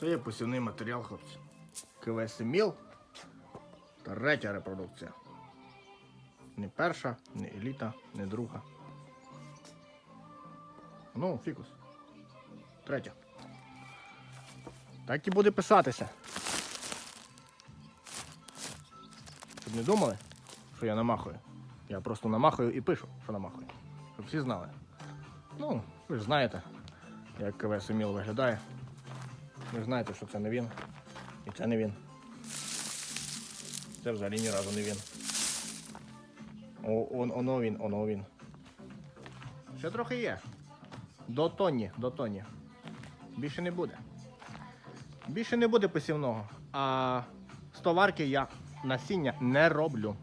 Це є посівний матеріал, хлопці. КВС Міл. Третя репродукція. Не перша, не еліта, не друга. Ну, фікус. Третя. Так і буде писатися. Щоб не думали, що я намахую. Я просто намахую і пишу, що намахую. Щоб всі знали. Ну, ви ж знаєте, як КВС Міл виглядає. Ви знаєте, що це не він. І це не він. Це взагалі ні разу не він. О, он, оно він, оно він. Ще трохи є. До тонні, до тонні. Більше не буде. Більше не буде посівного. А з товарки я насіння не роблю.